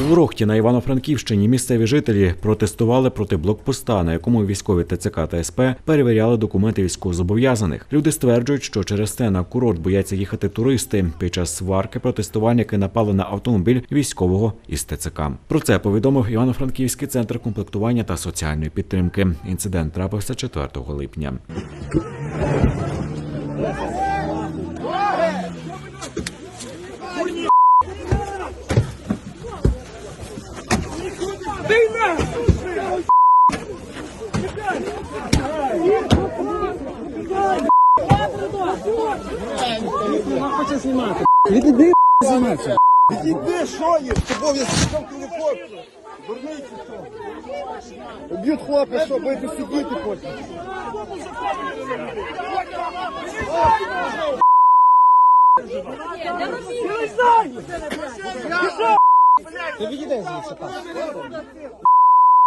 У Ворохті на Івано-Франківщині місцеві жителі протестували проти блокпоста, на якому військові ТЦК та СП перевіряли документи військовозобов'язаних. Люди стверджують, що через це на курорт бояться їхати туристи під час сварки протестувальники напали на автомобіль військового із ТЦК. Про це повідомив Івано-Франківський центр комплектування та соціальної підтримки. Інцидент трапився 4 липня. Іди, що є? З я сидів телефон. Дурний що? Б'ють хлопця, що будете сидіти потім. Ты видишь, что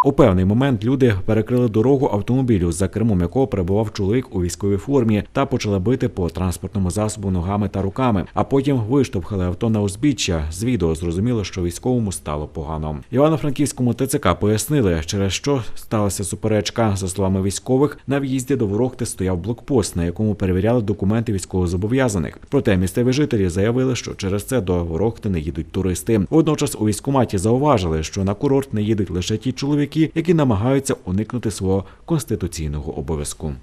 У певний момент люди перекрили дорогу автомобілю, за кермом якого перебував чоловік у військовій формі, та почали бити по транспортному засобу ногами та руками. А потім виштовхали авто на узбіччя. З відео зрозуміло, що військовому стало погано. Івано-Франківському ТЦК пояснили, через що сталася суперечка. За словами військових, на в'їзді до Ворохти стояв блокпост, на якому перевіряли документи військовозобов'язаних. Проте місцеві жителі заявили, що через це до Ворохти не їдуть туристи. Водночас у військкоматі зауважили, що на курорт не їдуть лише ті чоловіки, які намагаються уникнути свого конституційного обов'язку.